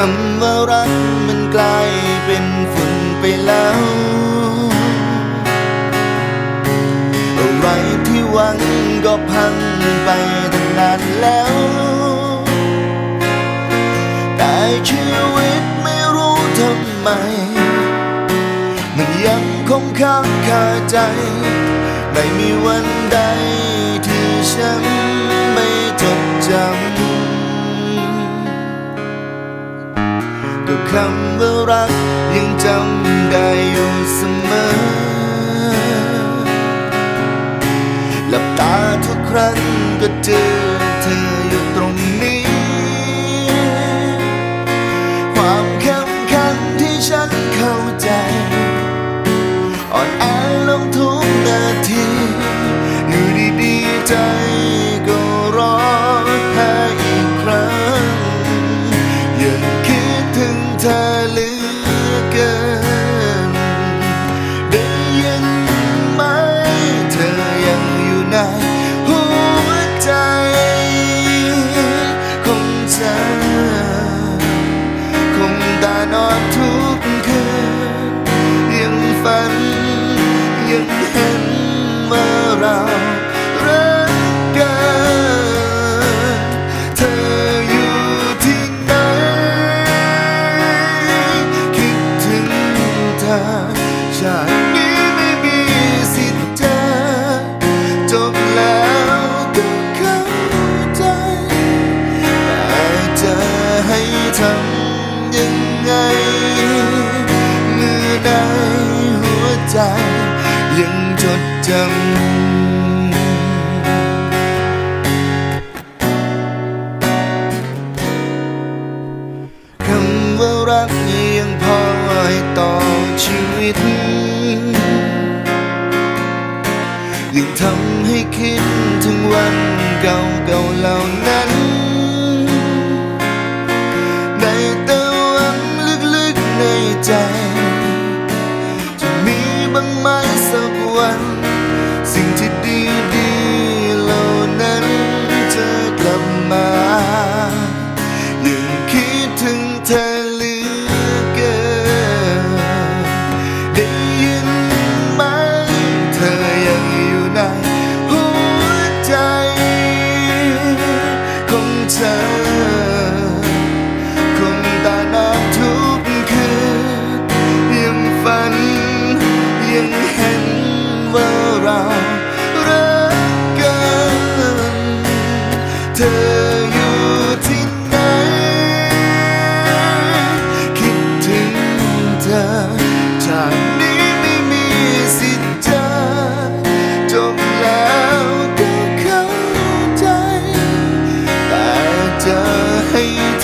คำว่ารักมันกลายเป็นฝุ่นไปแล้ว อะไรที่หวังก็พังไปตั้งนานแล้ว แต่ชีวิตไม่รู้ทำไม มันยังคงค้างคาใจ ไม่มีวันใดำว่ารักยังจำได้อยู่เสมอ หลับตาทุกครั้งก็เจอเธออยู่ตรง งเธ ยังจดจำคำว่ารักยังพอให้ต่อชีวิตยิ่งทำให้คิดถึงวันเก่าๆเหล่านั้น ในแต่วันลึกๆในใจ สิ่งที่ดี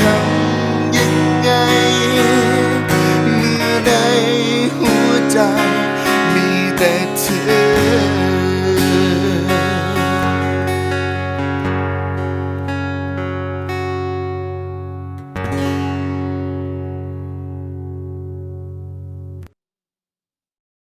ทำยังไง เมื่อใดหัวใจมีแต่เธอ